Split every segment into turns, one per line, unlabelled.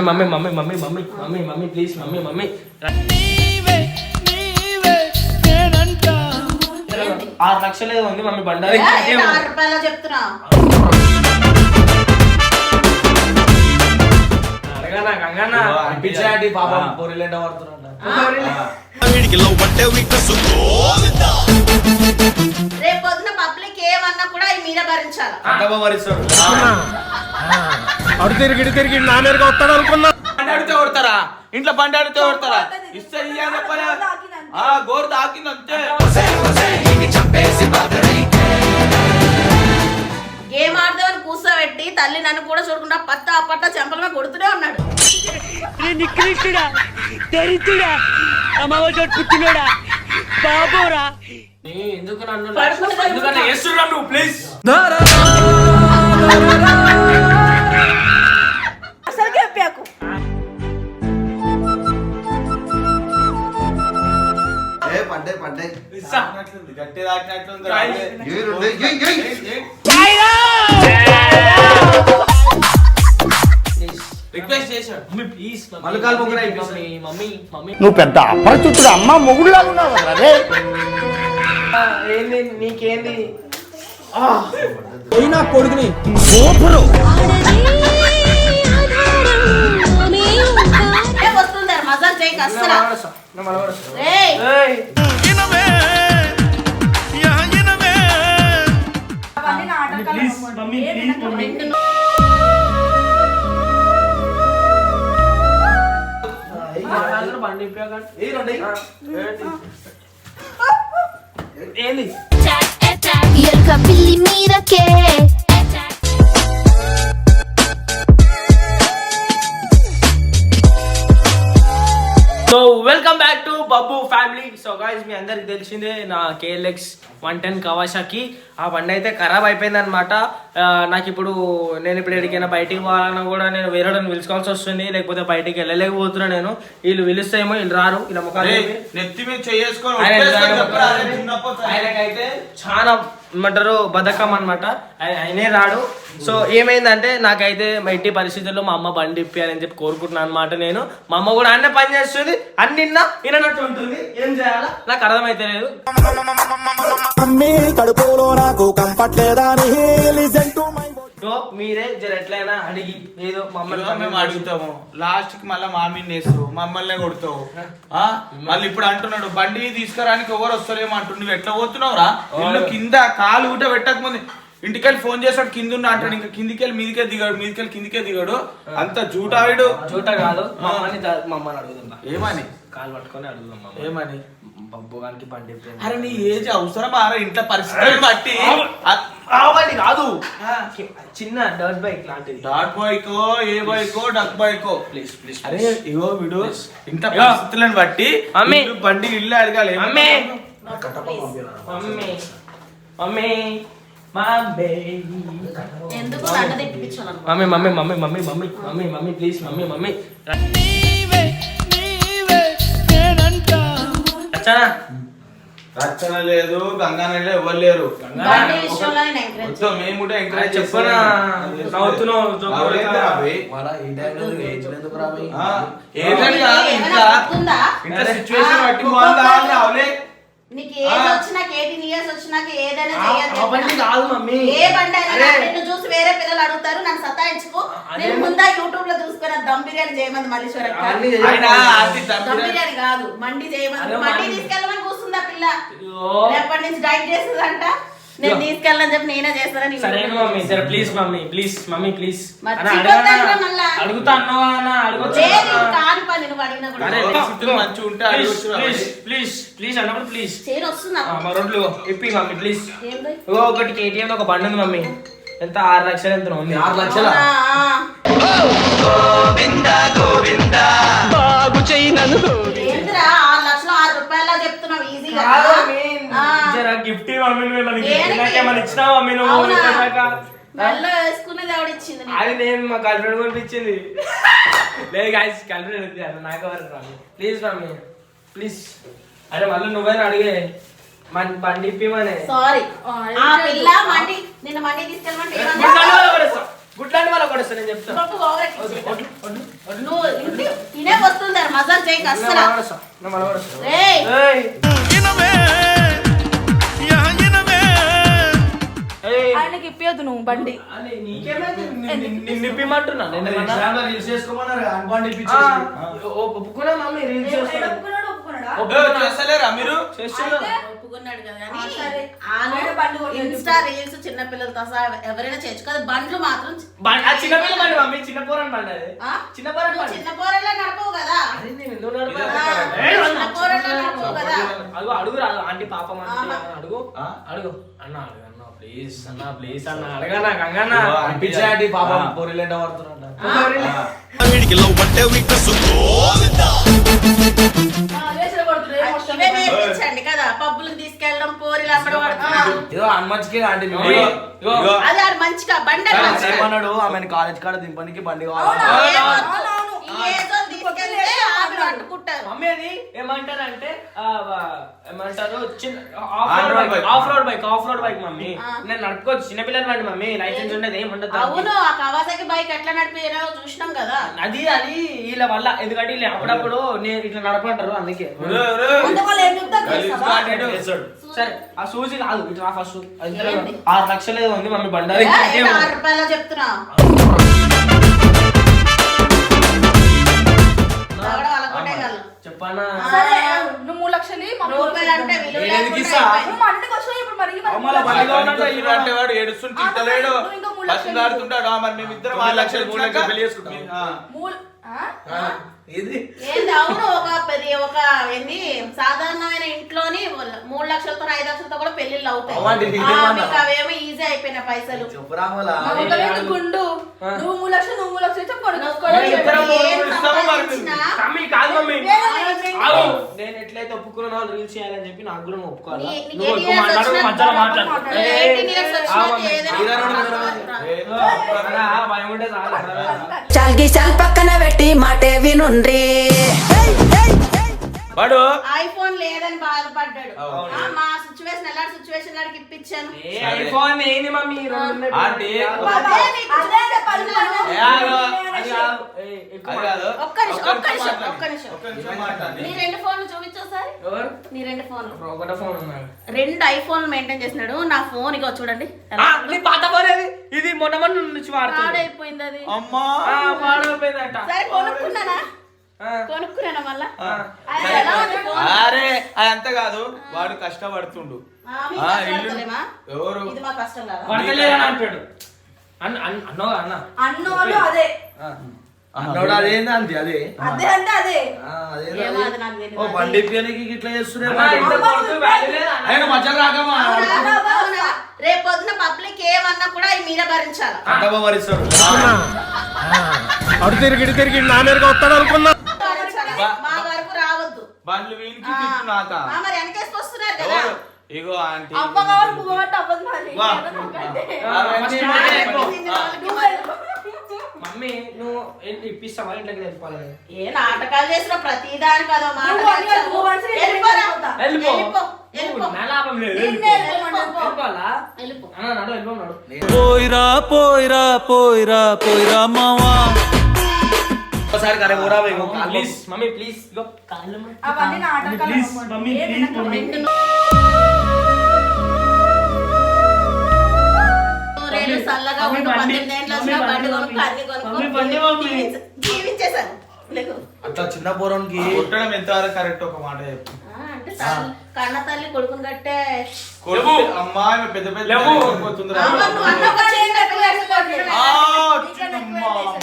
Mummy mummy mummy mummy mummy mummy mummy please mummy mummy. ఆరు లక్షలు ఏదో ఉంది మమ్మీ బండారి.
చెప్తున్నా?
అడగనా గంగనా
అనిపించాడి పాపం. పొరిలేంట పడుతున్నాడు
రేపు పొద్దున పబ్లిక్ ఏమన్నా కూడా ఈ మీద భరించాలి?
అడు తిరిగి తిరిగి నా మీదకి వస్తాడు అనుకున్నా.
బండి అడిగితే కొడతారా? ఇంట్లో కొడతారా? ఇస్తే ఇయ్యాలి చెప్పలే. ఆ గోరు తాకింది అంతే.
గేమ్ ఆడదామని కూర్చోబెట్టి తల్లి నన్ను కూడా చూడకుండా పత్త పట్ట చెంపలమే కొడుతూనే ఉన్నాడు.
నికృష్టుడా దరిద్రుడా అమ్మవ పుట్టినోడా బాబోరా.
నీ ఎందుకు నన్ను
పడుకుంటే
ఎందుకన్నా చేస్తున్నావు నువ్వు ప్లీజ్
అసలు చెప్పాకు.
ఏ పడ్డాయి పడ్డాయి
గట్టి తాకినట్లుంది. రిక్వెస్ట్ చేశాడు.
మమ్మీ ప్లీజ్
మల్లికాల్ ముగ్గురు
మమ్మీ
అయిపోయింది.
Mummy mummy.
నువ్వు పెద్ద అపరిచితుడు? అమ్మ మొగుడులా ఉన్నావు కదా రే.
ఆ, ఏంది నీకేంది?
అయినా కొడుకుని. Super
please mummy please mummy బండి? ఏంది
పిల్లి మీదకే
సో గాయస్ మీ అందరికి తెలిసిందే నా కేఎల్ఎక్స్ వన్ టెన్ కవాషాకి ఆ బండి అయితే ఖరాబ్ అయిపోయింది అనమాట నాకు ఇప్పుడు నేను ఇప్పుడు ఎక్కడికైనా బయటికి పోవాలన్నా కూడా నేను వేరే పిలుచుకోవాల్సి వస్తుంది లేకపోతే బయటికి వెళ్ళలేకపోతున్నా నేను వీళ్ళు పిలుస్తాయేమో వీళ్ళు రారు ఇలా ముఖాలు.
నెత్తి మీద చేసుకొని.
ఆయనకైతే చాలా ఏమంటారు బధకం అనమాట ఆయనే రాడు. సో ఏమైందంటే నాకైతే ఎట్టి పరిస్థితుల్లో మా అమ్మ బండి ఇప్పియాలని చెప్పి కోరుకుంటున్నాను అనమాట నేను. మా అమ్మ కూడా అన్న పని చేస్తుంది అన్నిన్న వినట్టు ఉంటుంది. ఏం చేయాలా? నాకు అర్థమైతే లేదు.
అమ్మి కడుపులో నాకు కంపట్లేదా
సో మీరే జర ఎట్లయినా అడిగి ఏదో
ఇదిగో మేము
మమ్మల్ని
అడుగుతాము. లాస్ట్కి మళ్ళీ మామిని వేస్తావు మమ్మల్ని కొడతావు. ఆ? మళ్ళీ ఇప్పుడు అంటున్నాడు బండి తీసుకురానికి ఎవరు వస్తలేమో అంటుండు. నువ్వు ఎట్లా పోతున్నావురా? ఇల్లు కింద కాలు ఊట పెట్టక ముందు ఇంటికెళ్ళి ఫోన్ చేస్తాడు కింద ఉన్నా అంటాడు. ఇంకా కిందికెళ్ళి మీదికే దిగాడు మీదికెళ్ళి కిందికే దిగాడు. అంత జూటావిడు.
జూట కాదు. మా అమ్మని దా- మా అమ్మని అడుగుతుందా?
ఏమని?
కాలు పట్టుకొని అడుగుదాం.
ఏమని?
బబ్బు గానికి బండి
అరే నీ ఏజ్ అవసరం ఆరా ఇంట్లో పరిస్థితులను బట్టి
ఆవాలి కాదు. చిన్న డర్ట్ బైక్ లాంటిది.
డాట్ బైకో ఏ బైకో డక్ బైకో.
ప్లీజ్ ప్లీజ్
అరే ఇగో వీడు ఇంత. పరిస్థితులను బట్టి
మమ్మీ.
ఇల్లు, బండి ఇల్లు అడగాలి.
Mummy mummy mummy mummy mummy mummy mummy mummy. Please mummy mummy వచ్చానా
రచన లేదు గంగా లేదు ఎవరు లేరు. మేము కూడా ఎంకరేజ్
చెప్పనా నవ్వుతున్నావు
ఇంత సిచ్యువేషన్ బట్టి బాగుందా అని అవలే
నీకు ఏజ్ వచ్చినాక ఎయిటీన్ ఇయర్స్ వచ్చినాక ఏదైనా
బండి కాదు మమ్మీ
ఏ బండి అయినా. నిన్ను చూసి వేరే పిల్లలు అడుగుతారు నన్ను సతాయించుకో. నేను ముందా యూట్యూబ్లో చూసుకున్న దమ్ బిర్యానీ చేయమంది మల్లీశ్వర.
అవన్నీ
దమ్ బిర్యానీ కాదు మండి చేయమంది మండి. తీసుకెళ్ళమని కూర్చుందా పిల్ల. రేపటి నుంచి డైట్ చేస్తుందంట నేను తీసుకెళ్ళని చెప్పి నేనే చేస్తానని
సరేనా మమ్మీ సరే please mummy please mummy please. అడుగుతా అన్నావా అన్న? అడగొచ్చు ప్లీజ్ ప్లీజ్ అన్నప్పుడు ప్లీజ్
చైన్ వస్తుందా?
మా రోడ్లు ఇప్పి మమ్మీ ప్లీజ్ ఒకటి కేటీఎం ఒక బండి ఉంది మమ్మీ. ఎంత? ఆరు లక్షలు ఎంత ఉంది?
ఆరు లక్షల?
చెయ్యి నన్ను
ఏందిరా ఆరు లక్షలు రూపాయల చెప్తున్నావు ఈజీగా.
గిఫ్ట్ నువ్వు మమ్మీ నువ్వు?
మెల్ల వేసుకునేది ఎవడిచ్చింది నీకు?
అది నేను మా గర్ల్ ఫ్రెండ్ పంపించింది. లేదు గాయస్ గర్ల్ ఫ్రెండ్ నాకు ఎవరు ప్లీజ్ మమ్మీ ప్లీజ్ అరే మళ్ళీ నువ్వైనా అడిగే? మన బండి ఇప్పిమనే
సారీ ఆ పిల్ల మండి నిన్న మండి తీసుకెళ్ళమంటే ఏమన్నా?
కొడేస్తా నేను చెప్తాను
నువ్వు చేయకు.
వడ్లు.
నీకు అస్సలు రేయ్
ఆయనకి ఇప్పియద్దు నువ్వు బండి.
నిప్పిమంటున్నా ఒప్పుకున్నా మమ్మీ రీల్స్ చేస్తున్నా
ఒప్పుకున్నాడు, ఒప్పుకున్నాడా?
ఏ, చేస్తలేరా మీరు?
చేస్తున్నా.
ఒప్పుకున్నాడు కదా అని. ఇన్స్టా రీల్స్ చిన్న పిల్లలతో సహా ఎవరైనా చేయొచ్చు కదా. బండ్లు మాత్రం
చిన్న పిల్ల బండి మమ్మీ చిన్న పోరని బండి? చిన్న పోరని
చిన్న నడపవు కదా. చిన్న నడపవు కదా.
అడుగు అడుగు ఆంటీ పాపం. అడుగు? అడుగు. అన్న అడుగు అన్న ప్లీజ్ అన్న ప్లీజ్ అన్న అడగనా గంగన్న?
అనిపించాడి పాపం. పొరిలేట
అవసరం
ఇవే
లేదు.
నేర్పించండి కదా. పబ్బులకు తీసుకెళ్ళడం పోరీలు అమ్మడం. అది ఆడు మంచిగా బండి
ఏమన్నాడు? ఆమెను కాలేజ్ కాడ దింపడానికి బండి? కావాలి?
ఏమంటారంటే ఆ, వా- ఏమంటారు చిన్న off road bike. Off road bike off road bike mummy. నేను నడుపుకోవచ్చు చిన్నపిల్లలు బండి మమ్మీ లైసెన్స్ ఉండదు ఏం ఉండదు దానికి.
అవును ఆ కవాసాకి బైక్ ఎట్లా నడిపారో చూసినాం కదా
అది అది వీళ్ళ వల్ల ఎందుకంటే వీళ్ళు అప్పుడప్పుడు నేను ఇట్లా నడపంటారు అందుకే.
అంటే.
సరే ఆ సూజీ కాదు ఇట్లా ఫస్ట్? ఆరు లక్షలు ఉంది మమ్మీ బండి
ఏ,
అది
ఏంటి ఆరు రూపాయలు చెప్తున్నా
సరే నువ్వు మూడు లక్షలు
వాడు ఏడుస్తుంటే మరి మేమిద్దరం ఆరు లక్షలు
మూడు లక్షలు పెళ్ళి చేసుకుంటాం. ఇది
ఏంది అవును ఒక పెద్ద ఒక ఏంది సాధారణమైన ఇంట్లోని మూడు లక్షలతో ఐదు లక్షలతో కూడా పెళ్ళిళ్ళు అవుతాయి? మీకు అవేమో ఈజీ అయిపోయిన పైసలు.
గుండు? నువ్వు మూడు లక్షలు నువ్వు మూడు లక్షలు.
నేను ఎట్లయితే ఒప్పుకున్నానో రీల్స్ చేయాలని చెప్పి నాకు కూడా ఒప్పుకోవాలా? చాలు
పక్కన పెట్టి మాటే వినుండ్రి
వాడు
ఐఫోన్ లేదని బాధపడ్డాడు. మా సిచ్యువేషన్ ఎలాంటి సిచ్యువేషన్ లాంటి ఇప్పించాను?
ఏ, ఐఫోన్ ఏంది మమ్మీ ఈ రెండు.
ఆంటీ,
ఒక్క నిమిషం, ఒక్క నిమిషం. ఒక్క నిమిషం. నీ ఫోన్లు నీ
ఒకటే ఫోన్
రెండు ఐఫోన్ మెయింటైన్ చేసినాడు. నా ఫోన్ ఇక చూడండి.
ఆ, నీ పాత ఫోన్ ఏది? ఇది మొన్న మొన్న నుంచి వాడుతుంది.
పాడైపోయింది అది.
అమ్మా
ఆ, పాడైపోయిందంట.
సరే కొనుక్కున్నానా. కొనుక్కున్నానా మళ్ళా?
ఆ.
అది?
అరే అదంతా కాదు. వాడు కష్టపడుతుండు? ఎవరు
ఇది మా కష్టం కదా.
పడతలేదని అంటాడు. అన్న అన్న అన్నోగా అన్న.
అన్నోళ్ళు అదే.
అన్నోడు అదేంది అంతే అదే.
అంటే.
ఓ బండి ఇట్లా చేస్తున్నా
అన్న, ఇంత కొడుకు value లేదా అన్న?
ఆయన మధ్యలో రాకమా?
అవునా? అవునా? రేపు పొద్దున పబ్లిక్ ఏమన్నా కూడా మీరే భరించాలి?
అడు తిరిగి తిరిగి నా మీదగా వస్తాడు అనుకున్నా.
మా వరకు రావద్దు
బండ్లు వీనికి
ఆ.
తిట్టు నాక
ఆ, మరి వెనకేసుకొస్తున్నారు కదా
ఎవరు ఇగో ఆంటీ
అవ్వ కావాలి పువ్వు అవ్వదు మరి
వా.
ఏదో నాకంటే.
ఆ, first నువ్వే చెప్పు.
దీన్ని
ఆ.
వాళ్ళకి
నువ్వు
మరి-
వెళ్ళిపో.
మమ్మీ నువ్వు ఏంటి ఇప్పిస్తావా ఇంట్లోకి వెళ్ళిపోవాలి
ఏ నాటకాలు చేసిన ప్రతి దానికి అదో మాట
నువ్వు అన్ని
నచ్చదు.
నువ్వు మనసులో
వెళ్ళిపోరా.
వెళ్ళిపోతా.
వెళ్ళిపో
వెళ్ళిపో. వెళ్ళిపో.
నువ్వు నా లాభం లేదు
నిన్నే
వెళ్ళిపో.
వెళ్ళిపో.
వెళ్ళిపోవాలా
వెళ్ళిపో.
అన్న నడు వెళ్ళిపో నడు
పోయిరా పోయిరా పోయిరా పోయిరా మావా
ఒకసారి కరే ఇంకో కాలు
ప్లీజ్ మమ్మీ ప్లీజ్ ఇగో కాళ్ళు.
అవన్నీ నాటకాలు
please. Mummy please mummy mummy
ఉండు. పద్దెనిమిది
మమ్మీ
వచ్చినా
బండి,
కొనుక్కో. అన్ని జీవించేశాను
అట్లా చిన్న పోరానికి
కొట్టడం ఎంతవరకు కరెక్ట్ ఒక మాట చెప్పు.
ఆ, అంటే కన్న తల్లి కొడుకుని కట్టే
కొడుకు అమ్మా ఈమె పెద్ద పెద్ద.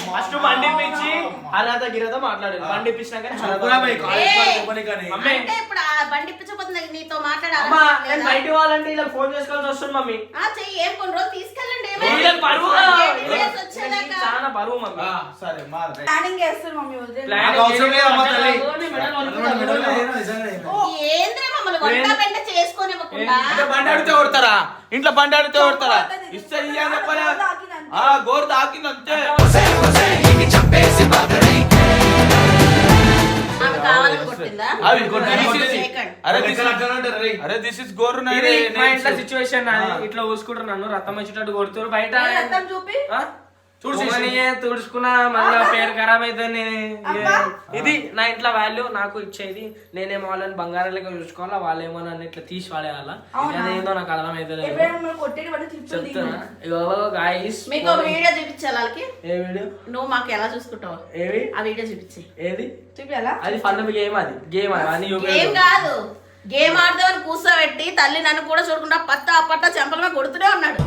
ఫస్ట్ బండి ఇప్పించి అర్హత గిరత మాట్లాడాడు బండి ఇప్పించినాక
ఊరా పోయి కాలేజ్ కాడ
ఏయ్.
దింపనీకి అని.
మమ్మీ
అంటే ఇప్పుడు ఆ బండి ఇప్పించకపోతే నాకు నీతో మాట్లాడాలి?
అమ్మా నేను బయట వాళ్ళంటే ఇలా ఫోన్ చేసుకోవాల్సి వస్తుంది మమ్మీ.
ఆ చెయ్యి ఏం కొన్ని రోజులు తీసుకెళ్ళండి.
చాలా బరువు మమ్మీ.
ఆ, సరే మా
ప్లానింగ్ చేస్తారు మమ్మీ వదిలేను.
ప్లాన్
నాకు అవసరం లేదు అమ్మ తల్లి.
చేయండి, మేడం,
అన్నోడు
అనుకుంటా.
మెడలో ఏదో నిజంగా ఏదో.
ఏంద్రే మమ్మల్ని వంట పెంట చేసుకోనివ్వకుండా?
అంటే బండి అడిగితే కొడతారా? ఇంట్లో బండి అడిగితే కొడతారా? ఇస్తే చెప్పలే ఆ గోరు తాకింది అంతే. అరే దిస్ ఇస్ గోరు
ఇది మా ఇంట్లో సిచ్యువేషన్ ఇట్లా చూసుకుంటారు నన్ను. రక్తం వచ్చేటట్టు కొడుతారు బయట
చూపి?
తుడుచుకున్నా మళ్ళీ పేరు ఖరాబ్ అవుతుంది ఇది నా ఇంట్లో వాల్యూ నాకు ఇచ్చేది. నేనేమో వాళ్ళని బంగారం లెక్క చూసుకోవాలా వాళ్ళేమో నన్ను ఇట్లా తీసి అదేందో నాకు అర్థం అవుతుంది ఏ వీడియో
నువ్వు మాకు ఎలా చూసుకుంటావు?
ఏవి?
ఆ వీడియో చూపించి.
ఏది?
చూపియాలా
అది ఫన్ గేమ్ అది. గేమ్ అది.
కాదు. గేమ్ ఆడదామని కూర్చోబెట్టి తల్లి నన్ను కూడా చూడకుండా పత్త పట్ట చెంపల మీద కొడుతూనే ఉన్నాడు.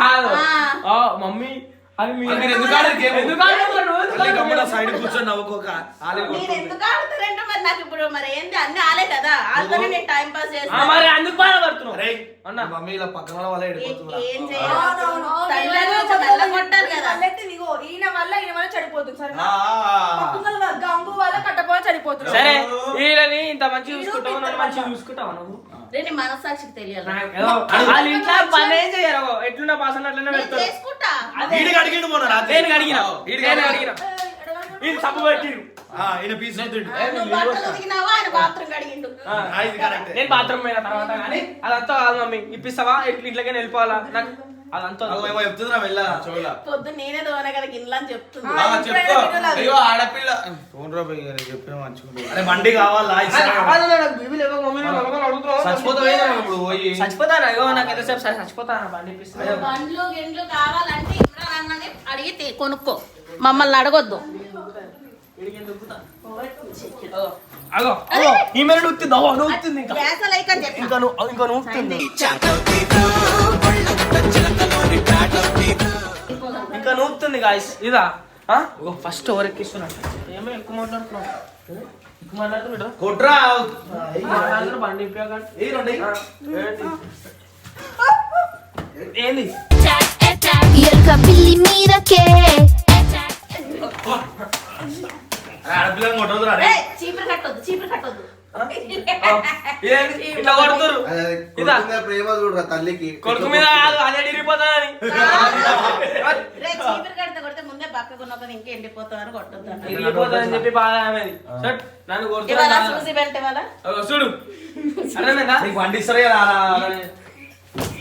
కాదు.
ఆ.
ఆ, మమ్మీ అది మీరు
మీరు ఎందుకు ఆడరు game?
ఎందుకు ఆడరు? నువ్వు ఎందుకు
తల్లి గమ్మున
ఆడరు?
సైడ్ కూర్చొని నవ్వుకోక ఆలే
మీరు ఎందుకు ఆడుతారంటే మరి నాకు ఇప్పుడు మరి ఏంది? అన్ని ఆలే కదా. నేను టైం పాస్
ఆ,
చేస్తాను
మరి అందుకు బాధపడుతున్నావు?
అరే
అన్న.
మమ్మీ ఇలా పక్కన వాళ్ళ వల్ల
ఏ-
వెళ్ళిపోతుందిరా.
ఏం
అవునవును.
చేయాలి? తల్లిని కొంచెం వెళ్ళగొట్టారు కదా.
వాళ్ళైతే ఇదిగో ఈయన వల్ల ఈయన వల్ల చనిపోతుంది సరే
ఆ,
గంగు వల్ల కట్టపోవాలి చనిపోతుంది.
సరే వీళ్ళని ఇంత మంచిగా చూసుకుంటావు? నన్ను మంచిగా చూసుకుంటావు నువ్వు?
నేను మనసాక్షికి తెలియాలి.
నాకు ఏదో వాళ్ళ ఇంట్లో పని ఏం చేయరు ఎట్లున్న పాసన అట్లనే
నేను
పెడతారు.
చేసుకుంటా.
వీడికి అడిగిండు మొన్న రాత్రి.
నేను అడిగిన. నేను అడిగిన. ఇది తప్పు పెట్టిరు.
ఆ, ఈయన పీస్ అవుతుండు.
నువ్వు బట్టలు ఉతికినావా? ఆయన బాత్రూమ్ కడిగిండు
ఆ,
ఆ, ఇది కరెక్టే.
నేను బాత్రూమ్ పోయిన తర్వాత కానీ అదంతా కాదు మమ్మీ. ఇప్పిస్తావా ఇట్లా ఇంట్లోకి వెళ్ళిపోవాలా నాకు అదంతా
అగో ఏమో చెప్తుందిరా వెళ్ళ
చెవులా.
పొద్దు నేనే దోనే కదా గిన్నెలు అని చెప్తుంది.
ఆ,
ఆ,
చెప్పు.
ఇంట్లో
అయ్యో ఆడపిల్ల. ఫోన్ రా భయ్య, నేను చెప్పిన మంచిగా
అరే బండి కావాలా? ఇస్తారా? చచ్చిపోతావేంద్రా ఇప్పుడు పోయి?
చచ్చిపోతాను అయ్యో నాకు ఎంతసేపు సరే చచ్చిపోతాను బండి ఇప్పిస్తా
బండ్లు గిండ్లు కావాలంటే ఇమ్రాన్ అన్నని అడిగి తీ- కొనుక్కో. మమ్మల్ని అడగొద్దు.
అగో అగో ఈ మీద నూతుంది అగో నూతుంది ఇంకా.
గ్యాస్ లైక్ అని చెప్పి
ఇంకా నువ్వు ఇంకా నూతుంది ఇంకా నూపుతుంది గాయస్ ఇదా? ఫస్ట్ ఓవర్ ఎక్కిస్తున్నట్టు ఏమో ఎక్కువ మాట్లాడుతున్నావు? ఎక్కువ మాట్లాడుతున్నాడు?
కొట్రా.
బండి. ఏంది?
ఎలుక పిల్లి మీదకే
అరే
చీపురు కట్టొద్దు చీపురు కట్టొద్దు.
ఇట్లా కొడుతురు
ప్రేమ చూడరా తల్లికి?
కొడుకు మీద అదే
చీపురు కడితే కొడితే ముందే పక్కకున్నప్పుడు ఇంకా ఎండిపోతావు అని కొట్టొద్దు.
ఇరిగిపోతానని చెప్పి బాధ ఆమెది. సట్, నన్ను
ఇవాళ
కొడుతున్నా
చూసి బెల్ట్ ఇవాళ
చూడు.
బండి ఇస్తారా కదా.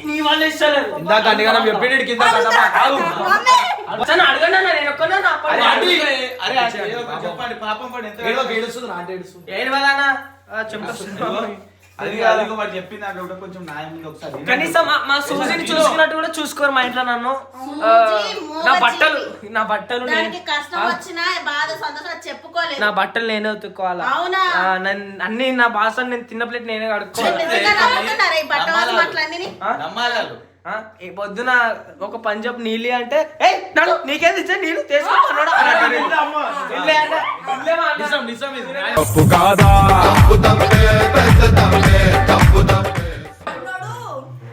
నీ వాళ్ళు ఇస్తలేరు
ఇందాక అన్నిగానం చెప్పిండు కింద
అడగండి అన్న, నేను ఒక్కనే నా
అరే
పని.
చెప్పండి పాపం. పడి ఎంత
ఏడుస్తుంది
ఏడు వల్ల అన్న? ఆ, చెంపొస్తుంది.
అది కాదు ఇంకో వాడు చెప్పింది నాకు ఒకటి కొంచెం న్యాయం ఉంది ఒకసారి వినండి.
కనీసం మా- మా సూజిని చూసుకున్నట్టు కూడా చూసుకోరు మా ఇంట్లో నన్ను ఆ, నా బట్టలు. నా బట్టలు నేను-
దానికి కష్టం వచ్చినా బాధ సంతోషం చెప్పుకోలేదు
నా బట్టలు నేనే ఉతుక్కోవాలా
అవునా?
ఆ, నన్ను- అన్ని నా బాస నేను తిన్న ప్లేట్ నేనే కడుక్కోవాలి
నిజంగా నమ్ముతున్నారా ఈ బట్ట వాళ్ళ మాటలన్నీ
ఆ?
నమ్మాలి వాళ్ళు.
ఆ, ఈ పొద్దున ఒక పంజాబ్ నీళ్ళు అంటే ఏ నడు నీకేది ఇచ్చే నీళ్ళు? తీసుకోమన్నాడు ఇల్లే అంటే ఇల్లేమో అన్నా.
నిజం నిజం ఇది.
తప్పు కాదా?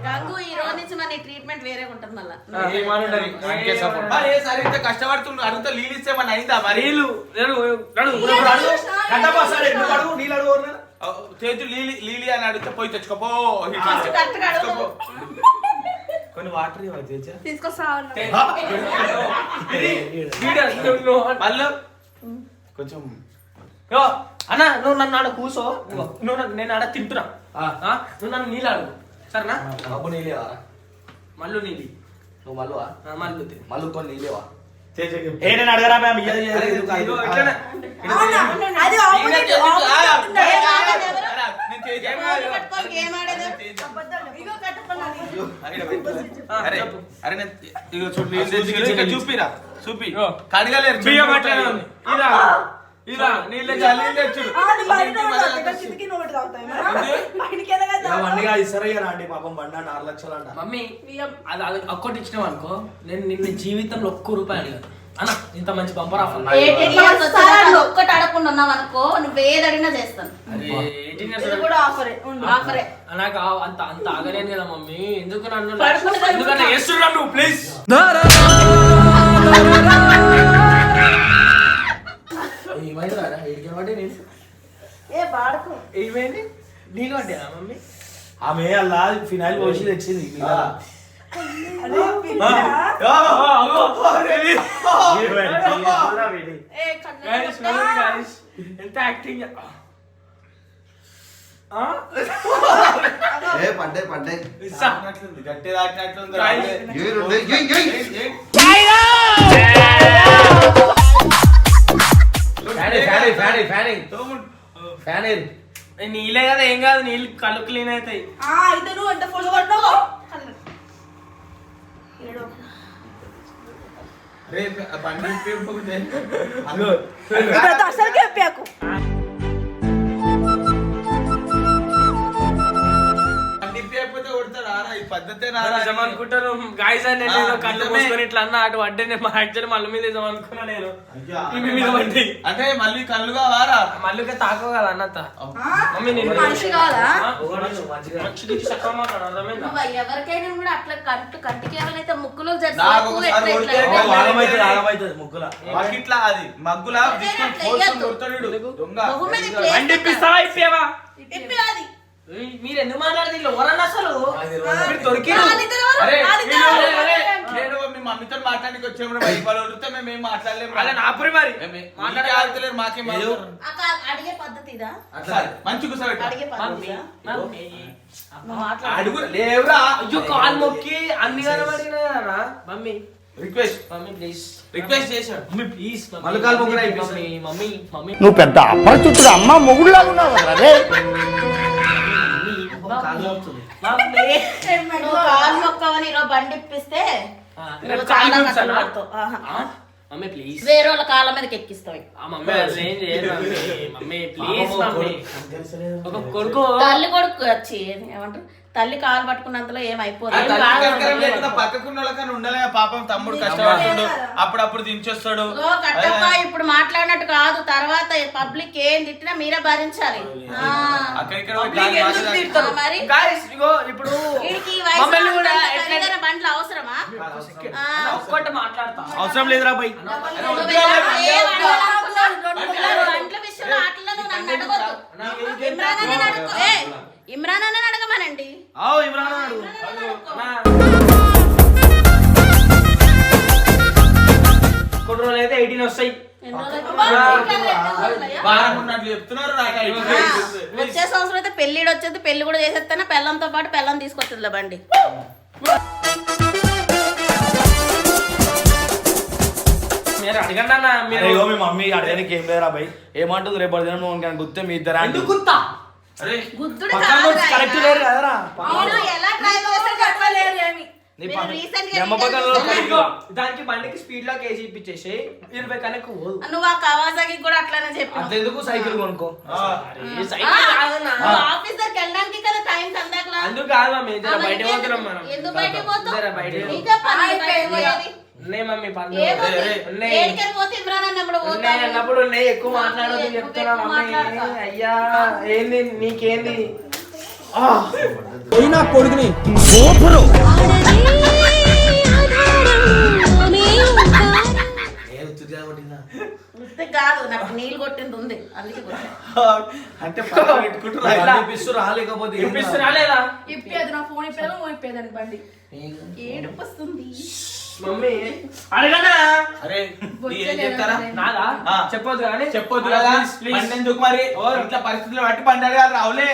గంగు ఈ రోజు నుంచి మన ట్రీట్మెంట్ వేరే ఉంటుంది మళ్ళా.
ఏమనుండదు అందుకే support. మరి ఏ సరే ఇంత కష్టపడుతుండు అడుగుతా లీడ్ ఇస్తే మన అయిందా మరి?
నీళ్ళు నడు, నడు,
ఇప్పుడు అడుగు. గడ్డపాసాడు ఎందుకు అడుగు నీళ్ళు అడుగు ఎవరిని?
ఆ, చేతులు లీలి లీలి అని అడిగితే పోయి తెచ్చుకోపో
కొన్ని వాటర్ ఇవ్వాలి చేచా
తీసుకొస్తా
మళ్ళీ? కొంచెం.
అన్న నువ్వు నన్ను ఆడ కూసో. నువ్వు నన్ను- నేను ఆడ తింటున్నా. ఆ, నువ్వు నన్ను నీళ్ళు అడుగు. సరేనా?
అబ్బు నీళ్ళేవా
మళ్ళీ నీళ్ళు
నువ్వు మళ్ళీ
మళ్ళీ తి-
మళ్ళీ కొన్ని నీళ్ళేవా ఏ నేను అడగరా మ్యామ్
అరా. అరే, నేను. చూపిరా. చూపి. కడగలేరు
బియ్యం అట్లనే ఉంది. ఇదా నీళ్ళు
తెచ్చుడు.
బండిగా అండి పాపం బండి ఆరు లక్షలు అంట
మమ్మీ. అది అది ఒక్కటి ఇచ్చినావు అనుకో నేను నిన్న జీవితంలో ఒక్క రూపాయి అడిగాను. అన్న ఇంత మంచి బంపర్ ఆఫర్
ఒక్కటి అడగకుండా ఉన్నావు అనుకో నువ్వు ఏది అడిగినా చేస్తాను.
అది ఎయిటీన్
ఇది కూడా ఆఫరే ఉండు.
ఆఫరే.
నాకు ఆ- అంత అంత ఆగలేను కదా మమ్మీ. ఎందుకు నన్ను
పడుకుంటే
ఎందుకన్నా చేస్తున్నా నువ్వు ప్లీజ్
ఏమైంది రా ఏడికి వాడి నేను?
ఏ బాడకు
ఏమైంది? నీళ్ళు పడ్డా మమ్మీ?
ఆమె అలా ఫినాయిల్ పోసి తెచ్చింది నీళ్ళ.
అదే పిల్ల.
ఏమైంది? ఎప్పుడురా వీడి?
ఏ
ఏయ్. ఏయ్, ఏయ్.
తోముడు.
నీళ్ళే కదా ఏం కాదు నీళ్ళు కళ్ళు క్లీన్ అవుతాయి.
ఆ, అయితే నువ్వు ఎంత ఫోర్స్ కొట్టినావు?
రేపు బండి
అసలుకే చెప్పాకు
ఈ పద్ధతే నారా
నిజం అనుకుంటారు గాయస్ అని నేను కళ్ళు. మూసుకొని ఇట్లా అన్న అటు పడ్డే నేను మా యాక్చువల్లీ మళ్ళీ మీద వేద్దాం అనుకున్నా నేను ఇవి మీద పడ్డాయి
అంటే మళ్ళీ కళ్ళుగా వారా
మళ్ళీ తాకో కదా అన్నత మమ్మీ నేను
మనిషి
నువ్వు ఎవరికైనా కూడా అట్లా కంటు ముక్కులు
కొడితే
ఆగమైతుంది ఆగమైతుంది ముగ్గుల
బకెట్లా అది మగ్గులా తీసుకొని దొంగ.
బండి ఇప్పిస్తావా ఇప్పేవా
ఇప్పి అది.
ఏయ్, మీరు ఎందుకు మాట్లాడదు ఎవరన్నా అసలు? మీరు దొరికిరు?
అరే, వీళ్ళు- నేను మీ మమ్మీతో మాట్లాడానికి వచ్చాము వాళ్ళు వదిలితే మేము ఏం మాట్లాడలేము
అలా నా పురి మరి.
మాట్లాడే మాకేం మాట్లాడరు.
అక్క అడిగే పద్ధతి ఇదా
మంచి కూర్చోబెట్టు
అడిగే పద్ధతి
మమ్మీ
నువ్వు మాట్లాడు.
అడుగు లేవురా.
అయ్యో కాల్ మొక్కి అన్ని కనబడినా mummy.
Request
mummy please
request చేశాడు.
మమ్మీ ప్లీజ్
మళ్ళీ కాలు మొక్కులు అయిపోయింది.
Mummy mummy mummy.
నువ్వు పెద్ద అపరిచితుడు అమ్మ మొగుడులాగా ఉన్నావు కదా రే?
కాలు మొక్కవని ఈరోజు బండి ఇప్పిస్తే?
మమ్మీ ప్లీజ్
వేరే వాళ్ళ కాళ్ళ మీదకి
ప్లీజ్ ఒక కొడుకు.
తల్లి కొడుకు వచ్చి ఏమంటారు? తల్లి కాలు పట్టుకున్నంతలో ఏమైపోతుంది
ఉండాలి పాపం తమ్ముడు కష్టపడుతుండు. అప్పుడప్పుడు దించొస్తాడు.
ఓ కట్టప్ప ఇప్పుడు మాట్లాడినట్టు కాదు. తర్వాత పబ్లిక్ ఏం తిట్టినా మీరే భరించాలి. మరి?
ఇప్పుడు
బండ్లు అవసరమా? ఆ.
ఒక్కటి మాట్లాడతా.
అవసరం లేదురా
ఏ బండ్లు విషయంలో నన్ను అడగొద్దు. ఇమ్రాన్ అన్న అడగమనండి.
ఆవు ఇమ్రాన్ అన్నాడు
కొన్ని రోజులు అయితే ఎయిటీన్ వస్తాయి
వచ్చే సంవత్సరం అయితే పెళ్ళి వచ్చేది పెళ్ళి కూడా చేసేస్తానే పెళ్ళంతో పాటు పెళ్ళం తీసుకొస్తుంది బండి.
మీరు అడగండి అన్న మీరు
మీ మమ్మీ అడగడానికి ఏం లేదురా బై. ఏమంటుంది రేపు దినం గుర్తే మీ ఇద్దరు?
గుత్తా
అరే
కరెక్ట్. లేరు కదరా?
దానికి బండికి స్పీడ్లో కేజీ ఇప్పించేసి ఇరవై కనుక పోదు.
నువ్వు ఆ కవాసాకి కూడా అట్లానే చెప్పావు
అంతెందుకు సైకిల్ కొనుక్కో.
ఆఫీస్ దగ్గరికి వెళ్ళడానికి కదా టైం
అందుకు కాదు బయట పోతున్నాం మనం.
ఎందుకు
బయట ఉన్నాయి మమ్మీ పనులు ఉన్నాయి. ఉన్నాయి. అన్నప్పుడు ఉన్నాయి. ఎక్కువ మాట్లాడదు చెప్తున్నా మమ్మీ. అయ్యా ఏంది నీకేంది?
పోయినా కొడుకుని. సూపరు
కాదు నాకు నీళ్ళు కొట్టింది ఉంది. అందుకే.
అంటే
రాలేకపోతే
ఇప్పేది నా ఫోన్ ఇప్పేదా ఇప్పేదానికి బండి.
ఏడుపు వస్తుంది.
మమ్మీ అడగనా?
అరే ఏం చెప్తారా?
నాదా. చెప్పొద్దు కానీ
చెప్పొద్దు కదా? ఎందుకు మరి? ఇట్లా పరిస్థితులు బట్టి బండి అడగాలి రావులే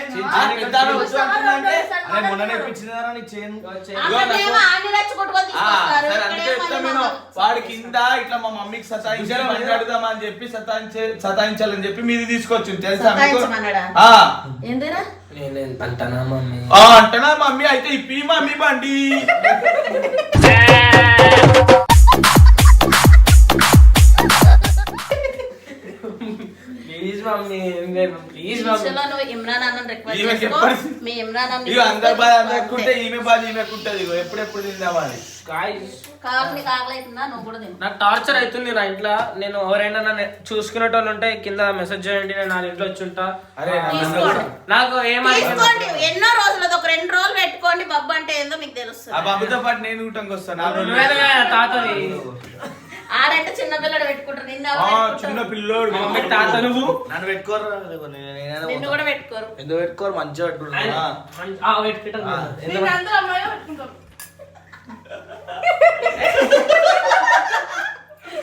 అరే మొన్న నేర్పించిందారా నీ చేయను
అక్కడేమో ఆని రెచ్చి కొట్టుకొని
ఆ,
తీసుకొస్తారు.
సరే అందుకే
ఇక్కడేమో
చెప్తా
మళ్ళీ
నేను.
మమ్మల్ని
వాడి కింద ఇట్లా మా మమ్మీకి సతాయించాలి బండి అడుగుదామని చెప్పి సతాయించే సతాయించాలని చెప్పి మీది తీసుకొచ్చింది తెలుసా
నేను అంటానా మమ్మీ?
ఆ, అంటనా మమ్మీ? అయితే ఇప్పి మమ్మీ బండి.
మమ్మీ ప్లీజ్ మమ్మీ
విషయంలో నువ్వు ఇమ్రాన్ అన్న రిక్వెస్ట్
ఈమెకి
చేసుకో.
ఎప్పటి-
మీ ఇమ్రాన్ అన్న
ఇక అందరి బాధ అందరికుంటే ఈమె బాధ ఈమెకుంటది ఇగో. ఎప్పుడెప్పుడు తిందామని
గాయ్స్
కాదు నీకు
టార్చర్ అవుతుంది నా ఇంట్లో. నేను ఎవరైనా నన్ను చూసుకునేటోళ్ళు ఉంటే కింద మెసేజ్ చేయండి నేను నా ఇంట్లో వచ్చి ఉంటా. నాకు
తీసుకోండి. ఎన్నో రోజులు ఒక రెండు రోజులు పెట్టుకోండి బబ్బు అంటే ఏందో మీకు
ఆ
తెలుస్తుంది
బాబుతో పాటు నేను ఊటంకి వస్తాను ఆ
ఆడంటే చిన్న పిల్లడు పెట్టుకుంటారు.
చిన్న పిల్లోడు
తాత
పెట్టుకోరు
కూడా పెట్టుకోరు.
ఎందుకు పెట్టుకోరు? మంచిగా
పెట్టుకుంటున్నా